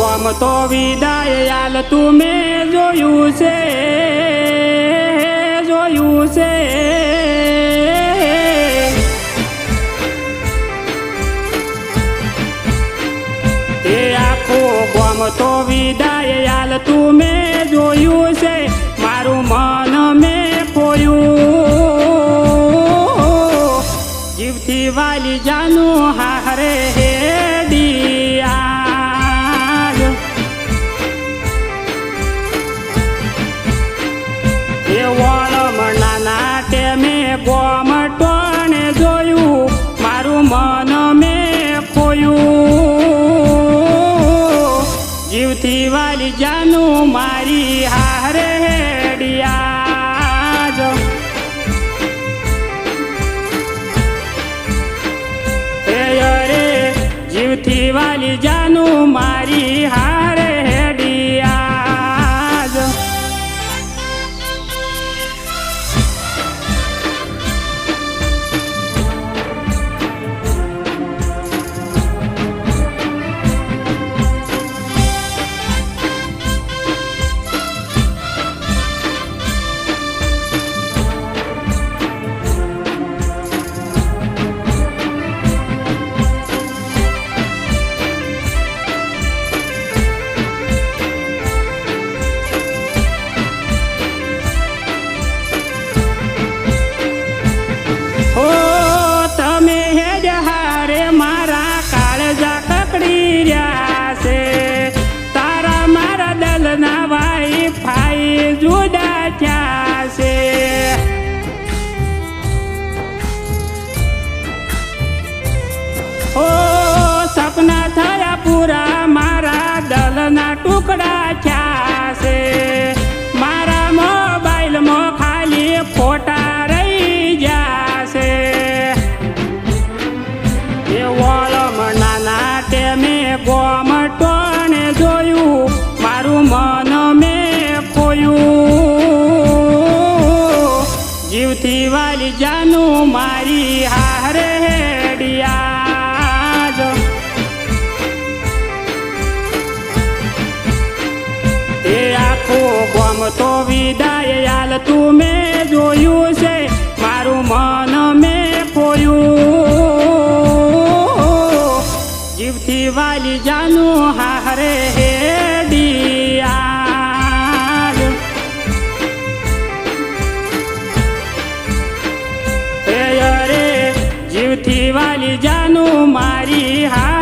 ગોમ તો વિદાય યાલ તું જોયું છે જોયું છે. એ આખો કોમ તો વિદાય યાલ તું જોયું છે, મારું મન મેં ખોયું. જીવથી વાલી જાનું હારે હેડિયા જાનું મારી હારે હેડિયા જો અરે જીવથી વાલી જાનું મારી જાનું મારી હારે એ આખો ગમ તો વિદાય યાલ તું મેં જોયું છે, મારું મન મેં ખોયું જીવથી વાલી જાનું હારે હેડિયા જીવથી વાલી જાનું મારી હારે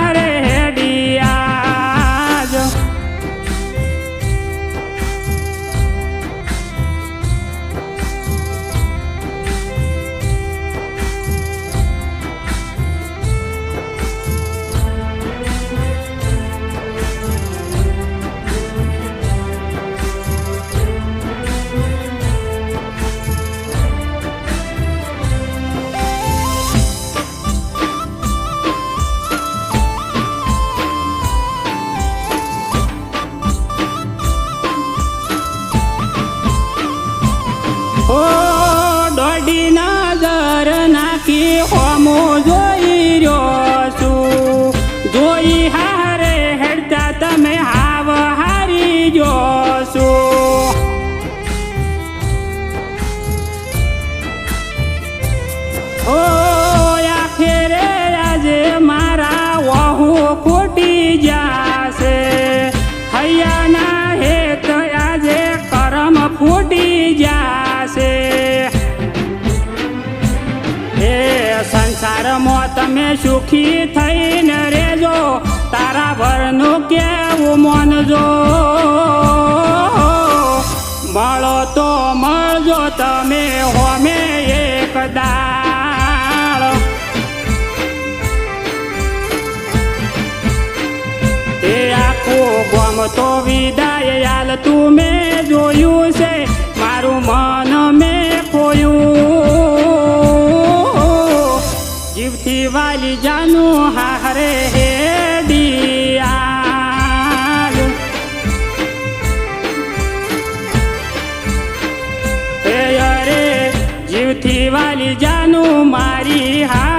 સંસારમાં તમે સુખી થઈને રેજો તારા ભરનું કેવું માનજો. મળો તો મળજો તમે હોમે એક દાળ. એ આખું ગમ તો વિદાય યાલ તું મેં જોયું છે. મારું મન મેં ખોયું. વાલી જાનું હારે હે દિયા રે જીવથી વાલી જાનું મારી હા